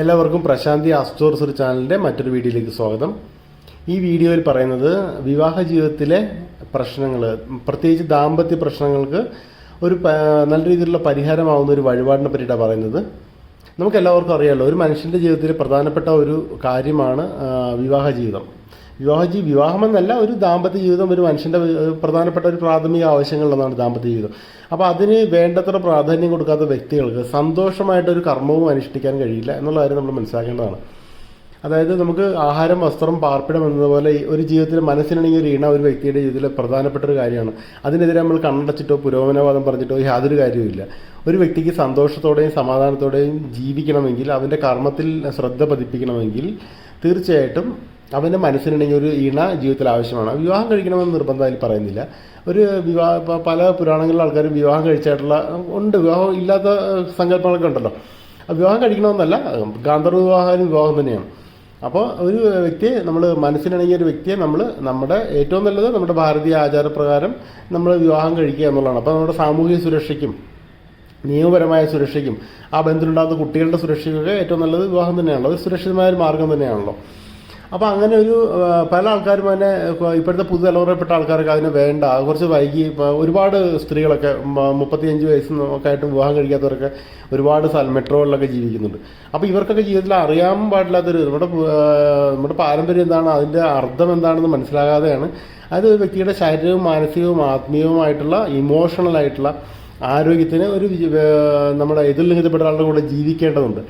എല്ലാവർക്കും പ്രശാന്തി astro research ചാനലിന്റെ മറ്റൊരു വീഡിയോയിലേക്ക് സ്വാഗതം. ഈ വീഡിയോയിൽ പറയുന്നത് വിവാഹ ജീവിതത്തിലെ പ്രശ്നങ്ങൾ പ്രത്യേകിച്ച് ദാമ്പത്യ പ്രശ്നങ്ങൾക്ക് ഒരു നല്ല രീതിയിലുള്ള പരിഹാരമാവുന്ന ഒരു വഴിപാടിനെ പറ്റിയിട്ടാണ് പറയുന്നത്. നമുക്ക് എല്ലാവർക്കും അറിയാമല്ലോ ഒരു മനുഷ്യന്റെ ജീവിതത്തിൽ പ്രധാനപ്പെട്ട ഒരു കാര്യമാണ് വിവാഹ ജീവിതം. വിവാഹ ജീ വിവാഹമെന്നല്ല ഒരു ദാമ്പത്യ ജീവിതം ഒരു മനുഷ്യന്റെ പ്രധാനപ്പെട്ട ഒരു പ്രാഥമിക ആവശ്യങ്ങളിലൊന്നാണ് ദാമ്പത്യ ജീവിതം. അപ്പോൾ അതിന് വേണ്ടത്ര പ്രാധാന്യം കൊടുക്കാത്ത വ്യക്തികൾക്ക് സന്തോഷമായിട്ടൊരു കർമ്മവും അനുഷ്ഠിക്കാൻ കഴിയില്ല എന്നുള്ള കാര്യം നമ്മൾ മനസ്സിലാക്കേണ്ടതാണ്. അതായത് നമുക്ക് ആഹാരം വസ്ത്രം പാർപ്പിടം എന്നതുപോലെ ഒരു ജീവിതത്തിൽ മനസ്സിനാണെങ്കിൽ ഒരു ഇണ ഒരു വ്യക്തിയുടെ ജീവിതത്തിലെ പ്രധാനപ്പെട്ട ഒരു കാര്യമാണ്. അതിനെതിരെ നമ്മൾ കണ്ണടച്ചിട്ടോ പുരോഗമനവാദം പറഞ്ഞിട്ടോ യാതൊരു കാര്യവുമില്ല ഒരു വ്യക്തിക്ക് സന്തോഷത്തോടെയും സമാധാനത്തോടെയും ജീവിക്കണമെങ്കിൽ അവന്റെ കർമ്മത്തിൽ ശ്രദ്ധ പതിപ്പിക്കണമെങ്കിൽ തീർച്ചയായിട്ടും അവന്റെ മനസ്സിനുണ്ടെങ്കിൽ ഒരു ഇണ ജീവിതത്തിൽ ആവശ്യമാണ്. വിവാഹം കഴിക്കണമെന്ന് നിർബന്ധം അതിൽ പറയുന്നില്ല. ഒരു വിവാഹ പല പുരാണങ്ങളിലെ ആൾക്കാരും വിവാഹം കഴിച്ചായിട്ടുള്ള ഉണ്ട്. വിവാഹം ഇല്ലാത്ത സങ്കല്പങ്ങളൊക്കെ ഉണ്ടല്ലോ. വിവാഹം കഴിക്കണമെന്നല്ല ഗാന്ധർവ വിവാഹം വിവാഹം തന്നെയാണ്. അപ്പോൾ ഒരു വ്യക്തിയെ നമ്മൾ മനസ്സിലിണങ്ങിയ ഒരു വ്യക്തിയെ നമ്മൾ നമ്മുടെ ഏറ്റവും നല്ലത് നമ്മുടെ ഭാരതീയ ആചാരപ്രകാരം നമ്മൾ വിവാഹം കഴിക്കുക എന്നുള്ളതാണ്. അപ്പോൾ നമ്മുടെ സാമൂഹിക സുരക്ഷയ്ക്കും നിയമപരമായ സുരക്ഷയ്ക്കും ആ ബന്ധത്തിലുണ്ടാകുന്ന കുട്ടികളുടെ സുരക്ഷയ്ക്കൊക്കെ ഏറ്റവും നല്ലത് വിവാഹം തന്നെയാണല്ലോ. ഒരു സുരക്ഷിതമായ ഒരു മാർഗം തന്നെയാണല്ലോ. അപ്പോൾ അങ്ങനെ ഒരു പല ആൾക്കാരും തന്നെ ഇപ്പൊ ഇപ്പോഴത്തെ പുതുതലമുറയിൽപ്പെട്ട ആൾക്കാർക്ക് അതിന് വേണ്ട. കുറച്ച് വൈകി ഒരുപാട് സ്ത്രീകളൊക്കെ മുപ്പത്തിയഞ്ച് വയസ്സ് ഒക്കെ ആയിട്ട് വിവാഹം കഴിക്കാത്തവരൊക്കെ ഒരുപാട് സ്ഥലം മെട്രോകളിലൊക്കെ ജീവിക്കുന്നുണ്ട്. അപ്പോൾ ഇവർക്കൊക്കെ ജീവിതത്തിൽ അറിയാൻ പാടില്ലാത്തൊരു നമ്മുടെ നമ്മുടെ പാരമ്പര്യം എന്താണ് അതിന്റെ അർത്ഥം എന്താണെന്ന് മനസ്സിലാകാതെയാണ് അത് വ്യക്തിയുടെ ശാരീരികവും മാനസികവും ആത്മീയവുമായിട്ടുള്ള ഇമോഷണലായിട്ടുള്ള ആരോഗ്യത്തിന് ഒരു നമ്മുടെ എതിർ ലിംഗിതപ്പെട്ട ആളുടെ കൂടെ ജീവിക്കേണ്ടതുണ്ട്.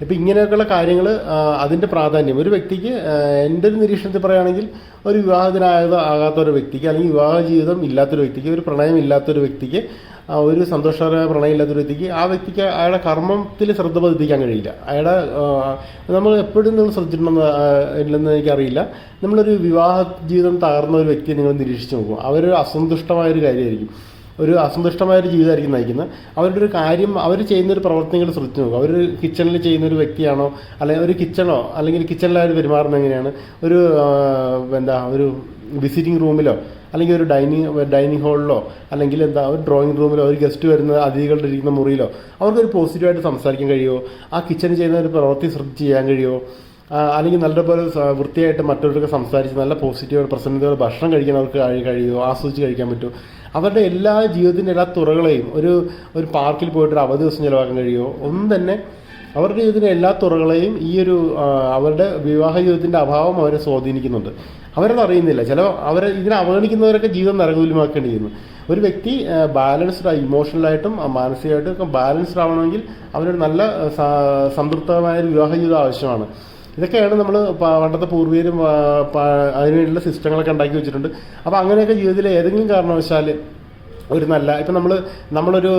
ഇപ്പം ഇങ്ങനെയൊക്കെയുള്ള കാര്യങ്ങൾ അതിന്റെ പ്രാധാന്യം. ഒരു വ്യക്തിക്ക് എന്റെ ഒരു നിരീക്ഷണത്തിൽ പറയുകയാണെങ്കിൽ ഒരു വിവാഹത്തിനായത് ആകാത്ത ഒരു വ്യക്തിക്ക് അല്ലെങ്കിൽ വിവാഹ ജീവിതം ഇല്ലാത്തൊരു വ്യക്തിക്ക് ഒരു പ്രണയം ഇല്ലാത്തൊരു വ്യക്തിക്ക് ഒരു സന്തോഷകരമായ പ്രണയം ഇല്ലാത്തൊരു വ്യക്തിക്ക് ആ വ്യക്തിക്ക് അയാളുടെ കർമ്മത്തിൽ ശ്രദ്ധ പതിപ്പിക്കാൻ കഴിയില്ല. അയാളുടെ നമ്മൾ എപ്പോഴും നിങ്ങൾ ശ്രദ്ധിച്ചിട്ടുണ്ടെന്ന് ഇല്ലെന്ന് എനിക്കറിയില്ല. നമ്മളൊരു വിവാഹ ജീവിതം തകർന്ന ഒരു വ്യക്തിയെ നിങ്ങൾ നിരീക്ഷിച്ച് നോക്കും അവരൊരു അസന്തുഷ്ടമായൊരു കാര്യമായിരിക്കും. ഒരു അസന്തുഷ്ടമായ ഒരു ജീവിതമായിരിക്കും നയിക്കുന്നത്. അവരുടെ ഒരു കാര്യം അവർ ചെയ്യുന്ന ഒരു പ്രവർത്തനങ്ങൾ ശ്രദ്ധിച്ച് നോക്കുക. അവർ കിച്ചണിൽ ചെയ്യുന്ന ഒരു വ്യക്തിയാണോ അല്ലെങ്കിൽ ഒരു കിച്ചണോ അല്ലെങ്കിൽ കിച്ചണിൽ അവർ പെരുമാറുന്നത് എങ്ങനെയാണ്? ഒരു എന്താ ഒരു വിസിറ്റിംഗ് റൂമിലോ അല്ലെങ്കിൽ ഒരു ഡൈനിങ് ഡൈനിങ് ഹാളിലോ അല്ലെങ്കിൽ എന്താ ഒരു ഡ്രോയിങ് റൂമിലോ ഒരു ഗസ്റ്റ് വരുന്ന അതിഥികളുടെ ഇരിക്കുന്ന മുറിയിലോ അവർക്കൊരു പോസിറ്റീവായിട്ട് സംസാരിക്കാൻ കഴിയുമോ? ആ കിച്ചണിൽ ചെയ്യുന്ന ഒരു പ്രവൃത്തി ശ്രദ്ധിച്ച് ചെയ്യാൻ കഴിയുമോ? അല്ലെങ്കിൽ നല്ലപോലെ വൃത്തിയായിട്ട് മറ്റവർക്ക് സംസാരിച്ച് നല്ല പോസിറ്റീവ് പ്രസന്നതയോടെ ഭക്ഷണം കഴിക്കാൻ അവർക്ക് കഴി- കഴിയുമോ ആസ്വദിച്ച് കഴിക്കാൻ പറ്റുമോ അവരുടെ എല്ലാ ജീവിതത്തിന്റെ എല്ലാ തുറകളെയും ഒരു ഒരു പാർക്കിൽ പോയിട്ട് ഒരു അവധി ദിവസം ചിലവാക്കാൻ കഴിയുമോ? ഒന്നും തന്നെ. അവരുടെ ജീവിതത്തിന്റെ എല്ലാ തുറകളെയും ഈ ഒരു അവരുടെ വിവാഹ ജീവിതത്തിന്റെ അഭാവം അവരെ സ്വാധീനിക്കുന്നുണ്ട്. അവരത് അറിയുന്നില്ല. ചില അവരെ ഇതിനെ അവഗണിക്കുന്നവരൊക്കെ ജീവിതം നരകൂലമാക്കേണ്ടി ചെയ്യുന്നു. ഒരു വ്യക്തി ബാലൻസ്ഡ് ഇമോഷണലായിട്ടും മാനസികമായിട്ടും ഒക്കെ ബാലൻസ്ഡ് ആവണമെങ്കിൽ അവനൊരു നല്ല സംതൃപ്തമായ ഒരു വിവാഹ ജീവിതം ആവശ്യമാണ്. ഇതൊക്കെയാണ് നമ്മൾ പണ്ടത്തെ പൂർവീകരും അതിനുവേണ്ടിയുള്ള സിസ്റ്റങ്ങളൊക്കെ ഉണ്ടാക്കി വെച്ചിട്ടുണ്ട്. അപ്പോൾ അങ്ങനെയൊക്കെ ജീവിതത്തിൽ ഏതെങ്കിലും കാരണവശാൽ ഒരു നല്ല ഇപ്പം നമ്മൾ നമ്മളൊരു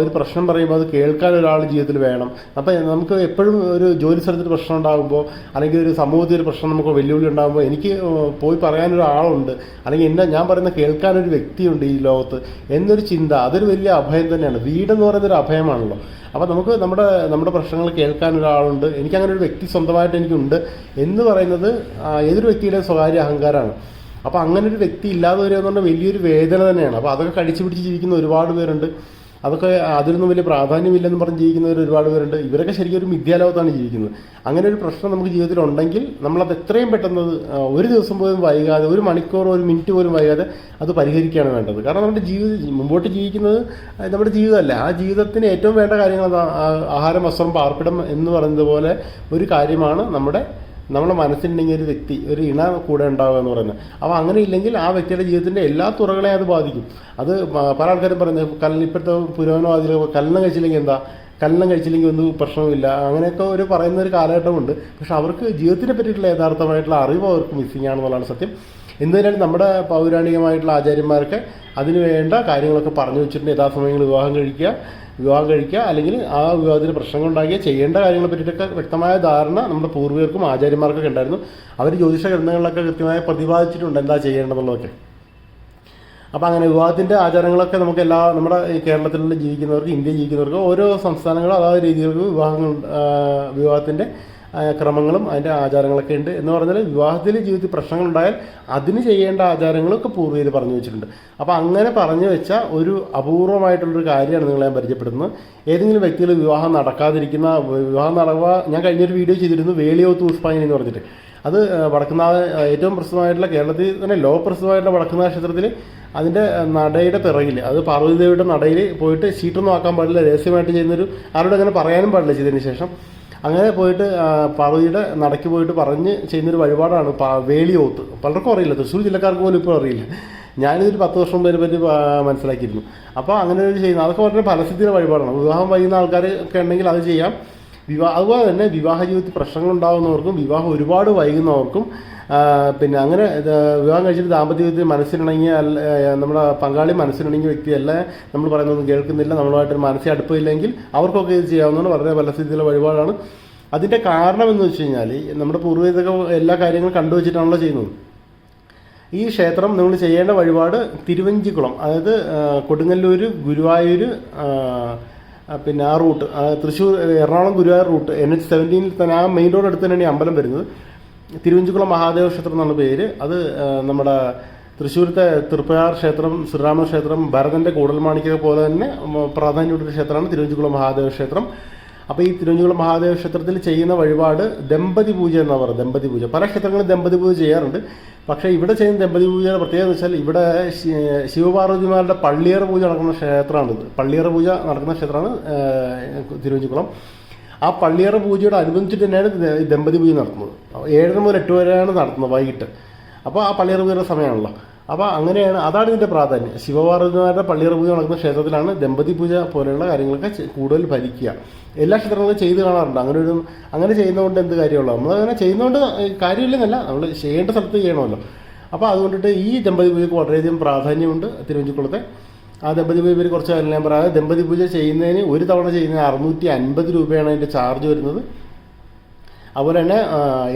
ഒരു പ്രശ്നം പറയുമ്പോൾ അത് കേൾക്കാൻ ഒരാൾ ജീവിതത്തിൽ വേണം. അപ്പം നമുക്ക് എപ്പോഴും ഒരു ജോലി സ്ഥലത്ത് പ്രശ്നം ഉണ്ടാകുമ്പോൾ അല്ലെങ്കിൽ ഒരു സമൂഹത്തിൽ ഒരു പ്രശ്നം നമുക്ക് വെല്ലുവിളി ഉണ്ടാകുമ്പോൾ എനിക്ക് പോയി പറയാനൊരാളുണ്ട് അല്ലെങ്കിൽ എന്നെ ഞാൻ പറയുന്ന കേൾക്കാനൊരു വ്യക്തിയുണ്ട് ഈ ലോകത്ത് എന്നൊരു ചിന്ത അതൊരു വലിയ അഭയം തന്നെയാണ്. വീടെന്ന് പറയുന്നൊരു അഭയമാണല്ലോ. അപ്പോൾ നമുക്ക് നമ്മുടെ നമ്മുടെ പ്രശ്നങ്ങൾ കേൾക്കാൻ ഒരാളുണ്ട്. എനിക്കങ്ങനെ ഒരു വ്യക്തി സ്വന്തമായിട്ട് എനിക്കുണ്ട് എന്ന് പറയുന്നത് ഏതൊരു വ്യക്തിയുടെയും സ്വകാര്യ അഹങ്കാരമാണ്. അപ്പോൾ അങ്ങനെ ഒരു വ്യക്തി ഇല്ലാതെ വരിക എന്ന് പറഞ്ഞാൽ വലിയൊരു വേദന തന്നെയാണ്. അപ്പോൾ അതൊക്കെ കടിച്ചു പിടിച്ച് ജീവിക്കുന്ന ഒരുപാട് പേരുണ്ട്. അതൊക്കെ അതിനൊന്നും വലിയ പ്രാധാന്യമില്ലെന്ന് പറഞ്ഞ് ജീവിക്കുന്നവർ ഒരുപാട് പേരുണ്ട്. ഇവരൊക്കെ ശരിക്കും ഒരു മിഥ്യാലോകത്താണ് ജീവിക്കുന്നത്. അങ്ങനെ ഒരു പ്രശ്നം നമുക്ക് ജീവിതത്തിൽ ഉണ്ടെങ്കിൽ നമ്മളത് എത്രയും പെട്ടെന്ന് ഒരു ദിവസം പോലും വൈകാതെ ഒരു മണിക്കൂർ ഒരു മിനിറ്റ് പോലും വൈകാതെ അത് പരിഹരിക്കുകയാണ് വേണ്ടത്. കാരണം നമ്മുടെ ജീവിതം മുമ്പോട്ട് ജീവിക്കുന്നത് നമ്മുടെ ജീവിതമല്ല. ആ ജീവിതത്തിന് ഏറ്റവും വേണ്ട കാര്യങ്ങൾ ആഹാരം വസ്ത്രം പാർപ്പിടം എന്ന് പറയുന്നത് പോലെ ഒരു കാര്യമാണ് നമ്മുടെ നമ്മുടെ മനസ്സിലുണ്ടെങ്കിൽ ഒരു വ്യക്തി ഒരു ഇണ കൂടെ ഉണ്ടാവുക എന്ന് പറയുന്നത്. അപ്പോൾ അങ്ങനെ ഇല്ലെങ്കിൽ ആ വ്യക്തിയുടെ ജീവിതത്തിന്റെ എല്ലാ തുറകളെയും അത് ബാധിക്കും. അത് പല ആൾക്കാരും പറയുന്നത് കല്ല് ഇപ്പോഴത്തെ പുരോഗമനവാദികൾ കല്ലിനം കഴിച്ചില്ലെങ്കിൽ എന്താ? കല്ലിനം കഴിച്ചില്ലെങ്കിൽ ഒന്നും പ്രശ്നമില്ല അങ്ങനെയൊക്കെ ഒരു പറയുന്ന ഒരു കാലഘട്ടമുണ്ട്. പക്ഷെ അവർക്ക് ജീവിതത്തിനെ പറ്റിയിട്ടുള്ള യഥാർത്ഥമായിട്ടുള്ള അറിവ് അവർക്ക് മിസ്സിംഗ് ആണെന്നുള്ളതാണ് സത്യം. എന്തിനാലും നമ്മുടെ പൗരാണികമായിട്ടുള്ള ആചാര്യന്മാർക്ക് അതിന് വേണ്ട കാര്യങ്ങളൊക്കെ പറഞ്ഞു വെച്ചിട്ടുണ്ട്. യഥാസമയങ്ങളിൽ വിവാഹം കഴിക്കുക വിവാഹം കഴിക്കുക അല്ലെങ്കിൽ ആ വിവാഹത്തിന് പ്രശ്നങ്ങൾ ഉണ്ടാക്കിയ ചെയ്യേണ്ട കാര്യങ്ങളെ പറ്റിയിട്ടൊക്കെ വ്യക്തമായ ധാരണ നമ്മുടെ പൂർവികർക്കും ആചാര്യന്മാർക്കൊക്കെ ഉണ്ടായിരുന്നു. അവർ ജ്യോതിഷ ഗ്രന്ഥങ്ങളിലൊക്കെ കൃത്യമായി പ്രതിപാദിച്ചിട്ടുണ്ട് എന്താ ചെയ്യേണ്ടതെന്നുള്ളതൊക്കെ. അപ്പോൾ അങ്ങനെ വിവാഹത്തിന്റെ ആചാരങ്ങളൊക്കെ നമുക്ക് എല്ലാ നമ്മുടെ കേരളത്തിൽ ജീവിക്കുന്നവർക്ക് ഇന്ത്യയിൽ ജീവിക്കുന്നവർക്ക് ഓരോ സംസ്ഥാനങ്ങളും അതാത് രീതികൾക്ക് വിവാഹങ്ങൾ വിവാഹത്തിന്റെ ക്രമങ്ങളും അതിന്റെ ആചാരങ്ങളൊക്കെ ഉണ്ട് എന്ന് പറഞ്ഞാൽ വിവാഹത്തിൽ ജീവിതത്തിൽ പ്രശ്നങ്ങളുണ്ടായാൽ അതിന് ചെയ്യേണ്ട ആചാരങ്ങളൊക്കെ പൂർവയിൽ പറഞ്ഞു വെച്ചിട്ടുണ്ട്. അപ്പോൾ അങ്ങനെ പറഞ്ഞു വെച്ച ഒരു അപൂർവമായിട്ടുള്ളൊരു കാര്യമാണ് നിങ്ങൾ ഞാൻ പരിചയപ്പെടുന്നത് ഏതെങ്കിലും വ്യക്തികൾ വിവാഹം നടക്കാതിരിക്കുന്ന വിവാഹം നടക്കുക ഞാൻ കഴിഞ്ഞൊരു വീഡിയോ ചെയ്തിരുന്നു വേളിയോത്ത് പുഷ്പായനി എന്ന് പറഞ്ഞിട്ട്. അത് വടക്കുന്നാഥ ഏറ്റവും പ്രസിദ്ധമായിട്ടുള്ള കേരളത്തിൽ തന്നെ ലോ പ്രസിദ്ധമായിട്ടുള്ള വടക്കുന്നാഥ ക്ഷേത്രത്തിൽ അതിന്റെ നടയുടെ പിറകിൽ അത് പാർവതിദേവിയുടെ നടയിൽ പോയിട്ട് ഷീറ്റൊന്നും ആക്കാൻ പാടില്ല രഹസ്യമായിട്ട് ചെയ്യുന്നൊരു ആരോടും അങ്ങനെ പറയാനും പാടില്ല ചെയ്തതിന് ശേഷം. അങ്ങനെ പോയിട്ട് പറയുടെ നടക്ക് പോയിട്ട് പറഞ്ഞ് ചെയ്യുന്നൊരു വഴിപാടാണ് വേലിയോത്ത്. പലർക്കും അറിയില്ല. തൃശ്ശൂർ ജില്ലക്കാർക്ക് പോലും ഇപ്പോൾ അറിയില്ല. ഞാനിതൊരു പത്ത് വർഷം മുമ്പ് പറ്റി മനസ്സിലാക്കിയിരുന്നു. അപ്പോൾ അങ്ങനെ ഒരു ചെയ്യുന്നത് അതൊക്കെ വളരെ ഫലസിദ്ധിയുടെ വഴിപാടാണ്. വിവാഹം വൈകുന്ന ആൾക്കാരൊക്കെ ഉണ്ടെങ്കിൽ അത് ചെയ്യാം. വിവാഹ അതുപോലെ തന്നെ വിവാഹ ജീവിതത്തിൽ പ്രശ്നങ്ങൾ ഉണ്ടാകുന്നവർക്കും വിവാഹം ഒരുപാട് വൈകുന്നവർക്കും പിന്നെ അങ്ങനെ വിവാഹം കഴിച്ചിട്ട് ദാമ്പത്യ ജീവിതത്തിൽ മനസ്സിലിണങ്ങിയ നമ്മുടെ പങ്കാളി മനസ്സിനിണങ്ങിയ വ്യക്തിയല്ല നമ്മൾ പറയുന്നതൊന്നും കേൾക്കുന്നില്ല നമ്മളുമായിട്ട് മനസ്സിൽ അടുപ്പമില്ലെങ്കിൽ അവർക്കൊക്കെ ഇത് ചെയ്യാവുന്നതാണ് വളരെ ഫലസിദ്ധിയുള്ള വഴിപാടാണ്. അതിന്റെ കാരണം എന്ന് വെച്ച് കഴിഞ്ഞാൽ നമ്മുടെ പൂർവികതൊക്കെ എല്ലാ കാര്യങ്ങളും കണ്ടുവച്ചിട്ടാണല്ലോ ചെയ്യുന്നത്. ഈ ക്ഷേത്രം നിങ്ങൾ ചെയ്യേണ്ട വഴിപാട് തിരുവഞ്ചിക്കുളം അതായത് കൊടുങ്ങല്ലൂർ ഗുരുവായൂർ പിന്നെ ആ route Thrissur Ernakulam Guruvayur route N H സെവന്റീനിൽ തന്നെ ആ മെയിൻ റോഡ് അടുത്ത് തന്നെയാണ് അമ്പലം വരുന്നത്. തിരുവഞ്ചിക്കുളം മഹാദേവ ക്ഷേത്രം എന്നുള്ള പേര്. അത് നമ്മുടെ തൃശ്ശൂരത്തെ തൃപ്പയാർ ക്ഷേത്രം ശ്രീരാമ ക്ഷേത്രം ഭരതന്റെ കൂടൽമാണിക്കൊക്കെ പോലെ തന്നെ പ്രാധാന്യമുള്ളൊരു ക്ഷേത്രമാണ് തിരുവഞ്ചിക്കുളം മഹാദേവ ക്ഷേത്രം. അപ്പോൾ ഈ തിരുവഞ്ചിക്കുളം മഹാദേവ ക്ഷേത്രത്തിൽ ചെയ്യുന്ന വഴിപാട് ദമ്പതി പൂജ എന്നാണ് പറയുന്നത്. ദമ്പതി പൂജ പല ക്ഷേത്രങ്ങളും ദമ്പതി പൂജ ചെയ്യാറുണ്ട്. പക്ഷേ ഇവിടെ ചെയ്യുന്ന ദമ്പതി പൂജയുടെ പ്രത്യേകത എന്ന് വെച്ചാൽ ഇവിടെ ശിവപാർവതിമാരുടെ പള്ളിയറ പൂജ നടക്കുന്ന ക്ഷേത്രമാണിത് പള്ളിയറ പൂജ നടക്കുന്ന ക്ഷേത്രമാണ് തിരുവഞ്ചിക്കുളം. ആ പള്ളിയറ പൂജയോട് അനുബന്ധിച്ചിട്ട് തന്നെയാണ് ദമ്പതി പൂജ നടത്തുന്നത്. ഏഴര മുതൽ എട്ട് വരെയാണ് നടത്തുന്നത് വൈകിട്ട്. അപ്പോൾ ആ പള്ളിയറ പൂജയുടെ സമയമാണല്ലോ. അപ്പോൾ അങ്ങനെയാണ് അതാണ് ഇതിന്റെ പ്രാധാന്യം. ശിവപാർവതിമാരുടെ പള്ളിയറ പൂജ നടക്കുന്ന ക്ഷേത്രത്തിലാണ് ദമ്പതി പൂജ പോലെയുള്ള കാര്യങ്ങളൊക്കെ കൂടുതൽ ഭരിക്കുക. എല്ലാ ക്ഷേത്രങ്ങളും ചെയ്ത് കാണാറുണ്ട്. അങ്ങനെ ഒരു അങ്ങനെ ചെയ്യുന്നതുകൊണ്ട് എന്ത് കാര്യമുള്ളൂ? നമ്മൾ അങ്ങനെ ചെയ്യുന്നതുകൊണ്ട് കാര്യമില്ലെന്നല്ല നമ്മൾ ചെയ്യേണ്ട സ്ഥലത്ത് ചെയ്യണമല്ലോ. അപ്പോൾ അതുകൊണ്ടിട്ട് ഈ ദമ്പതി പൂജയ്ക്ക് വളരെയധികം പ്രാധാന്യമുണ്ട് തിരുവഞ്ചിക്കുളത്തെ. ആ ദമ്പതി പൂജ കുറച്ച് കാര്യം ഞാൻ പറയാം. ദമ്പതി പൂജ ചെയ്യുന്നതിന് ഒരു തവണ ചെയ്യുന്നതിന് അറുന്നൂറ്റി അൻപത് രൂപയാണ് അതിന്റെ ചാർജ് വരുന്നത്. അതുപോലെ തന്നെ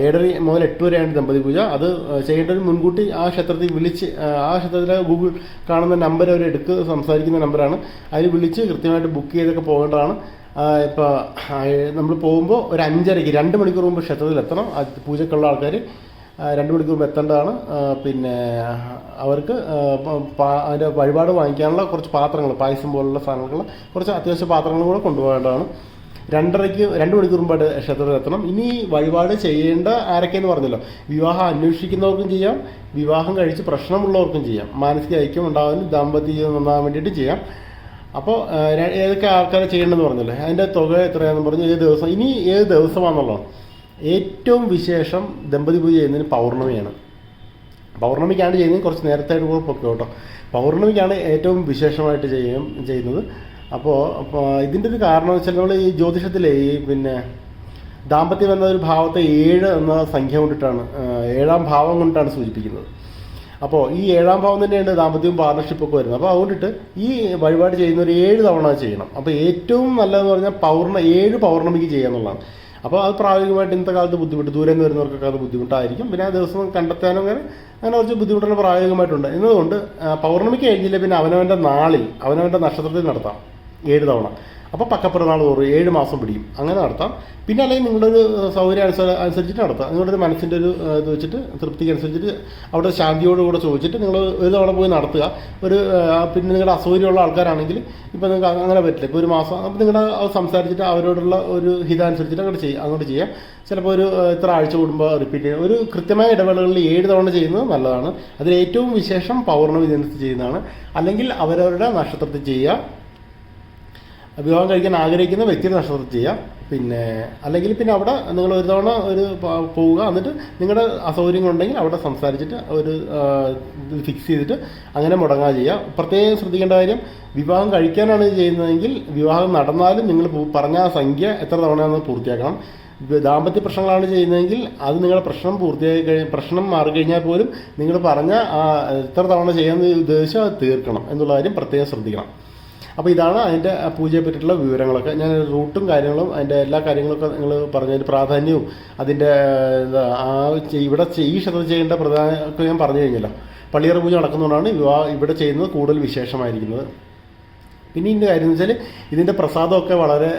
ഏഴര മുതൽ എട്ട് വരെയാണ് ദമ്പതി പൂജ. അത് ചെയ്യേണ്ടത് മുൻകൂട്ടി ആ ക്ഷേത്രത്തിൽ വിളിച്ച് ആ, ക്ഷേത്രത്തിലെ ഗൂഗിൾ കാണുന്ന നമ്പർ അവർ എടുക്ക് സംസാരിക്കുന്ന നമ്പറാണ്. അതിൽ വിളിച്ച് കൃത്യമായിട്ട് ബുക്ക് ചെയ്തൊക്കെ പോകേണ്ടതാണ്. ഇപ്പോൾ നമ്മൾ പോകുമ്പോൾ ഒരു അഞ്ചരയ്ക്ക് രണ്ട് മണിക്കൂർ മുമ്പ് ക്ഷേത്രത്തിൽ എത്തണം പൂജക്കുള്ള ആൾക്കാർ രണ്ട് മണിക്കൂർ മുമ്പ് എത്തേണ്ടതാണ്. പിന്നെ അവർക്ക് അതിന്റെ വഴിപാട് വാങ്ങിക്കാനുള്ള കുറച്ച് പാത്രങ്ങൾ പായസം പോലുള്ള സാധനങ്ങൾ കുറച്ച് അത്യാവശ്യ പാത്രങ്ങൾ കൂടെ കൊണ്ടുപോകേണ്ടതാണ്. രണ്ടരയ്ക്ക് രണ്ട് മണിക്കൂർ മുമ്പായിട്ട് ക്ഷേത്രത്തിൽ എത്തണം. ഇനി വഴിപാട് ചെയ്യേണ്ട ആരൊക്കെയെന്ന് പറഞ്ഞല്ലോ. വിവാഹം അന്വേഷിക്കുന്നവർക്കും ചെയ്യാം. വിവാഹം കഴിച്ച് പ്രശ്നമുള്ളവർക്കും ചെയ്യാം. മാനസിക ഐക്യം ഉണ്ടാകാനും ദാമ്പത്യ നന്നാകാൻ വേണ്ടിയിട്ട് ചെയ്യാം. അപ്പോൾ ഏതൊക്കെ ആൾക്കാരെ ചെയ്യണമെന്ന് പറഞ്ഞല്ലോ. അതിന്റെ തുക എത്രയാണെന്ന് പറഞ്ഞു. ഏത് ദിവസം? ഇനി ഏത് ദിവസമാണെന്നുള്ളതാണ് ഏറ്റവും വിശേഷം ദമ്പതി പൂജ ചെയ്യുന്നതിന് പൗർണമിയാണ്. പൗർണമിക്കാണ് ചെയ്യുന്നത്. കുറച്ച് നേരത്തെ കൂടെ പൊക്കെ കേട്ടോ പൗർണമിക്കാണ് ഏറ്റവും വിശേഷമായിട്ട് ചെയ്യും ചെയ്യുന്നത്. അപ്പോൾ അപ്പോൾ ഇതിന്റെ ഒരു കാരണം വെച്ചാൽ നമ്മൾ ഈ ജ്യോതിഷത്തിലെ ഈ പിന്നെ ദാമ്പത്യം എന്ന ഒരു ഭാവത്തെ ഏഴ് എന്ന സംഖ്യ കൊണ്ടിട്ടാണ് ഏഴാം ഭാവം കൊണ്ടിട്ടാണ് സൂചിപ്പിക്കുന്നത്. അപ്പോൾ ഈ ഏഴാം ഭാവം തന്നെയാണ് ദാമ്പത്യവും പാർട്ണർഷിപ്പൊക്കെ വരുന്നത്. അപ്പോൾ അതുകൊണ്ടിട്ട് ഈ വഴിപാട് ചെയ്യുന്ന ഒരു ഏഴ് തവണ ചെയ്യണം. അപ്പോൾ ഏറ്റവും നല്ലതെന്ന് പറഞ്ഞാൽ പൗർണ ഏഴ് പൗർണമിക്ക് ചെയ്യുക എന്നുള്ളതാണ്. അപ്പോൾ അത് പ്രായോഗികമായിട്ട് ഇന്നത്തെ കാലത്ത് ബുദ്ധിമുട്ട് ദൂരെ നിന്ന് വരുന്നവർക്കൊക്കെ അത് ബുദ്ധിമുട്ടായിരിക്കും. പിന്നെ ആ ദിവസം കണ്ടെത്താനും അങ്ങനെ അങ്ങനെ കുറച്ച് ബുദ്ധിമുട്ടുകൾ പ്രായോഗികമായിട്ടുണ്ട്. എന്നതുകൊണ്ട് പൗർണമിക്ക് കഴിഞ്ഞില്ല പിന്നെ അവനവന്റെ നാളിൽ അവനവന്റെ നക്ഷത്രത്തിൽ നടത്താം. ഏഴ് തവണ. അപ്പോൾ പക്കപ്പിറന്നാൾ തോറും ഏഴ് മാസം പിടിക്കും. അങ്ങനെ നടത്താം. പിന്നെ അല്ലെങ്കിൽ നിങ്ങളുടെ ഒരു സൗകര്യം അനുസ അനുസരിച്ചിട്ട് നടത്താം. നിങ്ങളുടെ മനസ്സിന്റെ ഒരു ഇത് വെച്ചിട്ട് തൃപ്തിക്ക് അനുസരിച്ചിട്ട് അവിടെ ശാന്തിയോടുകൂടെ ചോദിച്ചിട്ട് നിങ്ങൾ ഒരു തവണ പോയി നടത്തുക. ഒരു പിന്നെ നിങ്ങളുടെ അസൗകര്യമുള്ള ആൾക്കാരാണെങ്കിൽ ഇപ്പോൾ നിങ്ങൾക്ക് അങ്ങനെ പറ്റില്ല. ഇപ്പോൾ ഒരു മാസം അപ്പോൾ നിങ്ങളുടെ സംസാരിച്ചിട്ട് അവരോടുള്ള ഒരു ഹിതാനുസരിച്ചിട്ട് അങ്ങോട്ട് ചെയ്യുക അങ്ങോട്ട് ചെയ്യാം. ചിലപ്പോൾ ഒരു ഇത്ര ആഴ്ച കൂടുമ്പോൾ റിപ്പീറ്റ് ചെയ്യുക ഒരു കൃത്യമായ ഇടവേളകളിൽ ഏഴ് തവണ ചെയ്യുന്നത് നല്ലതാണ്. അതിൽ ഏറ്റവും വിശേഷം പൗർണമി ദിനത്തിൽ ചെയ്യുന്നതാണ്. അല്ലെങ്കിൽ അവരവരുടെ നക്ഷത്രത്തിൽ ചെയ്യുക. വിവാഹം കഴിക്കാൻ ആഗ്രഹിക്കുന്ന വ്യക്തിയുടെ നക്ഷത്രത്തിൽ ചെയ്യാം പിന്നെ അല്ലെങ്കിൽ പിന്നെ അവിടെ നിങ്ങൾ ഒരു തവണ ഒരു പോവുക. എന്നിട്ട് നിങ്ങളുടെ അസൗകര്യങ്ങൾ ഉണ്ടെങ്കിൽ അവിടെ സംസാരിച്ചിട്ട് ഒരു ഫിക്സ് ചെയ്തിട്ട് അങ്ങനെ മുടങ്ങാതെ ചെയ്യുക. പ്രത്യേകം ശ്രദ്ധിക്കേണ്ട കാര്യം വിവാഹം കഴിക്കാനാണ് ചെയ്യുന്നതെങ്കിൽ വിവാഹം നടന്നാലും നിങ്ങൾ പറഞ്ഞ സംഖ്യ എത്ര തവണയാണെന്ന് പൂർത്തിയാക്കണം. ദാമ്പത്യ പ്രശ്നങ്ങളാണ് ചെയ്യുന്നതെങ്കിൽ അത് നിങ്ങളുടെ പ്രശ്നം പൂർത്തിയായി കഴിഞ്ഞ പ്രശ്നം മാറിക്കഴിഞ്ഞാൽ പോലും നിങ്ങൾ പറഞ്ഞ എത്ര തവണ ചെയ്യാമെന്ന് ഉദ്ദേശിച്ച് അത് തീർക്കണം എന്നുള്ള കാര്യം പ്രത്യേകം ശ്രദ്ധിക്കണം. അപ്പോൾ ഇതാണ് അതിന്റെ പൂജയെ പറ്റിയിട്ടുള്ള വിവരങ്ങളൊക്കെ. ഞാൻ റൂട്ടും കാര്യങ്ങളും അതിന്റെ എല്ലാ കാര്യങ്ങളൊക്കെ നിങ്ങൾ പറഞ്ഞതിന്റെ പ്രാധാന്യവും അതിന്റെ ആ ഇവിടെ ഈ ക്ഷേത്രത്തിൽ ചെയ്യേണ്ട പ്രധാന ഞാൻ പറഞ്ഞു കഴിഞ്ഞല്ലോ. പള്ളിയറ പൂജ നടക്കുന്നതുകൊണ്ടാണ് വിവാഹ ഇവിടെ ചെയ്യുന്നത് കൂടുതൽ വിശേഷമായിരിക്കുന്നത്. പിന്നെ ഇന്ന കാര്യം എന്ന് വെച്ചാൽ ഇതിന്റെ പ്രസാദമൊക്കെ വളരെ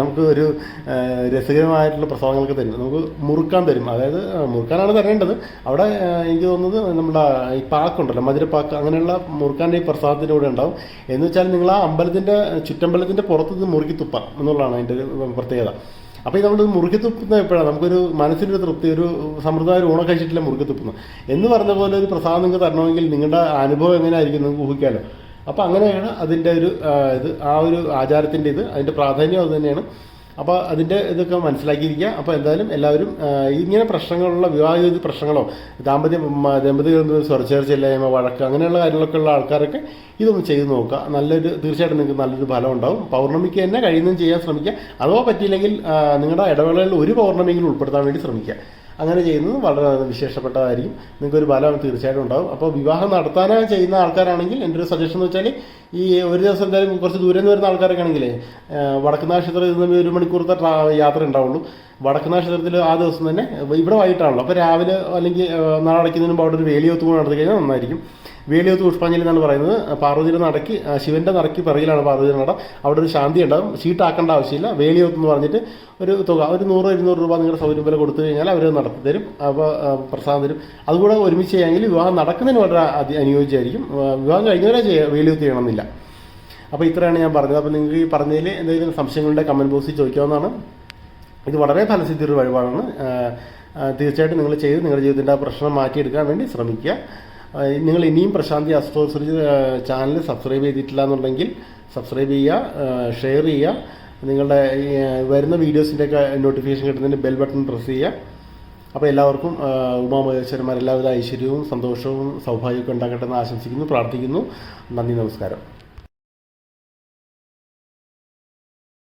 നമുക്ക് ഒരു രസകരമായിട്ടുള്ള പ്രസാദങ്ങളൊക്കെ തരും. നമുക്ക് മുറുക്കാൻ തരും. അതായത് മുറുക്കാനാണ് തരേണ്ടത്. അവിടെ എനിക്ക് തോന്നുന്നത് നമ്മുടെ ഈ പാക്കുണ്ടല്ലോ മധുരപ്പാക്ക് അങ്ങനെയുള്ള മുറുക്കാന്റെ ഈ പ്രസാദത്തിന്റെ കൂടെ ഉണ്ടാവും. എന്ന് വെച്ചാൽ നിങ്ങൾ ആ അമ്പലത്തിന്റെ ചുറ്റമ്പലത്തിന്റെ പുറത്ത് മുറുക്കി തുപ്പാം എന്നുള്ളതാണ് അതിന്റെ ഒരു പ്രത്യേകത. അപ്പോൾ ഇത് നമ്മൾ മുറുക്കി തുപ്പുന്ന എപ്പോഴാണ്? നമുക്കൊരു മനസ്സിനൊരു തൃപ്തി ഒരു സമൃദ്ധമായ ഒരു ഊണം കഴിച്ചിട്ടില്ല മുറുക്കി തുപ്പുന്നത്? എന്ന് പറഞ്ഞ പോലെ ഒരു പ്രസാദം നിങ്ങൾക്ക് തരണമെങ്കിൽ നിങ്ങളുടെ അനുഭവം എങ്ങനെയായിരിക്കും നിങ്ങൾക്ക് ഊഹിക്കാമല്ലോ. അപ്പോൾ അങ്ങനെയാണ് അതിന്റെ ഒരു ഇത് ആ ഒരു ആചാരത്തിന്റെ ഇത് അതിന്റെ പ്രാധാന്യം അത് തന്നെയാണ്. അപ്പോൾ അതിന്റെ ഇതൊക്കെ മനസ്സിലാക്കിയിരിക്കുക. അപ്പോൾ എന്തായാലും എല്ലാവരും ഇങ്ങനെ പ്രശ്നങ്ങളുള്ള വിവാഹ പ്രശ്നങ്ങളോ ദാമ്പത്യ ദമ്പതികൾ സ്വരച്ചേർച്ചയില്ലായ്മ വഴക്ക് അങ്ങനെയുള്ള കാര്യങ്ങളൊക്കെ ഉള്ള ആൾക്കാരൊക്കെ ഇതൊന്ന് ചെയ്ത് നോക്കുക. നല്ലൊരു തീർച്ചയായിട്ടും നിങ്ങൾക്ക് നല്ലൊരു ഫലം ഉണ്ടാവും. പൗർണമിക്ക് തന്നെ കഴിയുന്നതും ചെയ്യാൻ ശ്രമിക്കുക. അഥവാ പറ്റിയില്ലെങ്കിൽ നിങ്ങളുടെ ഇടവേളകളിൽ ഒരു പൗർണമിയെങ്കിലും ഉൾപ്പെടുത്താൻ വേണ്ടി ശ്രമിക്കുക. അങ്ങനെ ചെയ്യുന്നത് വളരെ വിശേഷപ്പെട്ടതായിരിക്കും. നിങ്ങൾക്ക് ഒരു ഫലം തീർച്ചയായിട്ടും ഉണ്ടാവും. അപ്പോൾ വിവാഹം നടത്താനായി ചെയ്യുന്ന ആൾക്കാരാണെങ്കിൽ എന്റെ ഒരു സജഷൻ എന്ന് വെച്ചാൽ ഈ ഒരു ദിവസം എന്തായാലും കുറച്ച് ദൂരെ നിന്ന് വരുന്ന ആൾക്കാരൊക്കെ ആണെങ്കിൽ വടക്കുന്നാ ക്ഷേത്രത്തിൽ ഒരു മണിക്കൂറത്തെ യാത്ര ഉണ്ടാവുള്ളൂ. വടക്കുന്നാ ആ ദിവസം തന്നെ ഇവിടെ വൈകിട്ടാണല്ലോ. അപ്പോൾ രാവിലെ അല്ലെങ്കിൽ നാളെ അടയ്ക്കുന്നതിന് മുമ്പ് അവിടെ ഒരു വേലിയൊത്തുമ്പോൾ നടത്തി കഴിഞ്ഞാൽ നന്നായിരിക്കും. വേലിയൊത്ത് പുഷ്പാഞ്ജലി എന്നാണ് പറയുന്നത്. പാർവതിയുടെ നടക്ക് ശിവന്റെ നടക്ക് പിറകിലാണ് പാർവതിയുടെ നട. അവിടെ ഒരു ശാന്തി ഉണ്ടാവും. ഷീട്ടാക്കേണ്ട ആവശ്യമില്ല. വേലിയൊത്ത് എന്ന് പറഞ്ഞിട്ട് ഒരു തുക ഒരു നൂറ് ഇരുന്നൂറ് രൂപ നിങ്ങളുടെ സൗകര്യം പോലെ കൊടുത്തു കഴിഞ്ഞാൽ അവർ നടത്തി തരും. അപ്പോൾ പ്രസാദം തരും. അതുകൂടെ ഒരുമിച്ച് ചെയ്യാമെങ്കിൽ വിവാഹം നടക്കുന്നതിന് വളരെ അതി അനുയോജ്യമായിരിക്കും. വിവാഹം കഴിഞ്ഞവരെ ചെയ്യുക വേലിയൊത്ത് ചെയ്യണമെന്നില്ല. അപ്പോൾ ഇത്രയാണ് ഞാൻ പറഞ്ഞത്. അപ്പോൾ നിങ്ങൾക്ക് ഈ പറഞ്ഞതിൽ എന്തെങ്കിലും സംശയങ്ങളുടെ കമന്റ് ബോക്സിൽ ചോദിക്കാവുന്നതാണ്. ഇത് വളരെ ഫലസിദ്ധി ഒരു വഴിപാടാണ് തീർച്ചയായിട്ടും നിങ്ങൾ ചെയ്ത് നിങ്ങളുടെ ജീവിതത്തിന്റെ ആ പ്രശ്നം മാറ്റിയെടുക്കാൻ വേണ്ടി ശ്രമിക്കുക. നിങ്ങൾ ഇനിയും പ്രശാന്തി അസ്ട്രോസറി ചാനൽ സബ്സ്ക്രൈബ് ചെയ്തിട്ടില്ല എന്നുണ്ടെങ്കിൽ സബ്സ്ക്രൈബ് ചെയ്യുക ഷെയർ ചെയ്യുക. നിങ്ങളുടെ വരുന്ന വീഡിയോസിന്റെയൊക്കെ നോട്ടിഫിക്കേഷൻ കിട്ടുന്നതിന് ബെൽ ബട്ടൺ പ്രസ് ചെയ്യുക. അപ്പോൾ എല്ലാവർക്കും ഉമാമഹേശ്വരന്മാർ എല്ലാവിധ ഐശ്വര്യവും സന്തോഷവും സൗഭാഗ്യമൊക്കെ ഉണ്ടാകട്ടെ എന്ന് ആശംസിക്കുന്നു പ്രാർത്ഥിക്കുന്നു. നന്ദി നമസ്കാരം.